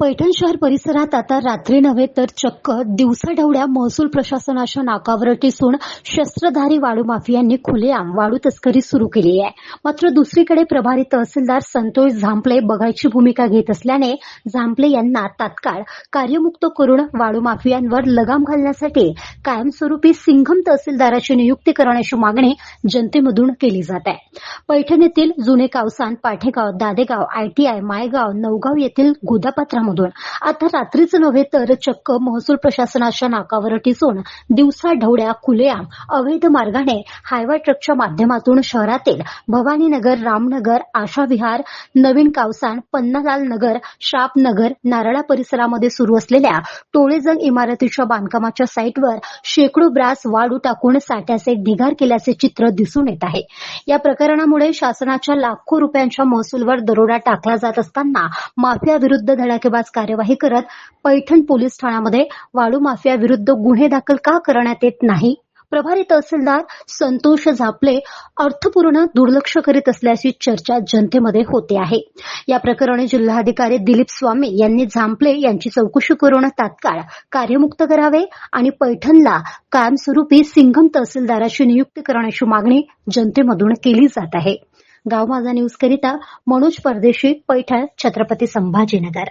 पैठण शहर परिसरात आता रात्री नव्हे तर चक्क दिवसाढवळ्या महसूल प्रशासनाच्या नाकावर टिसून शस्त्रधारी वाळू माफियांनी खुलेआम वाळू तस्करी सुरू केली आहे. मात्र दुसरीकडे प्रभारी तहसीलदार संतोष झांपले बघायची भूमिका घेत असल्याने झांपले यांना तात्काळ कार्यमुक्त करून वाळू माफियांवर लगाम घालण्यासाठी कायमस्वरूपी सिंघम तहसीलदाराची नियुक्ती करण्याची मागणी जनतेमधून केली जात आहे. पैठण येथील जुने कावसान पाठेगाव दादेगाव आयटीआय मायगाव नवगाव येथील गोदापात्रामधून आता रात्रीच नव्हे तर चक्क महसूल प्रशासनाच्या नाकावर ठिसून दिवसा ढवड्या खुलेआम अवैध मार्गाने हायवा ट्रकच्या माध्यमातून शहरातील भवानीनगर रामनगर आशा विहार नवीन कावसान पन्नालाल नगर शापनगर नारळा परिसरामध्ये सुरू असलेल्या टोळेजंग इमारतीच्या बांधकामाच्या साईटवर शेकडो ब्रास वाळू टाकून साठ्याचे ढिगार केल्याचे चित्र दिसून येत आहे. या प्रकरणामुळे शासनाच्या लाखो रुपयांच्या महसूलवर दरोडा टाकला जात असताना माफिया विरुद्ध धडाकेबाज कार्यवाही करत पैठण पोलीस ठाण्यामध्ये वाळू माफिया विरुद्ध गुन्हे दाखल का करण्यात येत नाही? प्रभारी तहसीलदार संतोष झापले अर्थपूर्ण दुर्लक्ष करीत असल्याची चर्चा जनतेमध्ये होते आहे. या प्रकरणी जिल्हाधिकारी दिलीप स्वामी यांनी झांपले यांची चौकशी करून तात्काळ कार्यमुक्त करावे आणि पैठणला कायमस्वरूपी सिंघम तहसीलदाराची नियुक्ती करण्याची मागणी जनतेमधून केली जात आहे. गाव माझा न्यूज करिता मनोज परदेशी पैठण छत्रपती संभाजीनगर.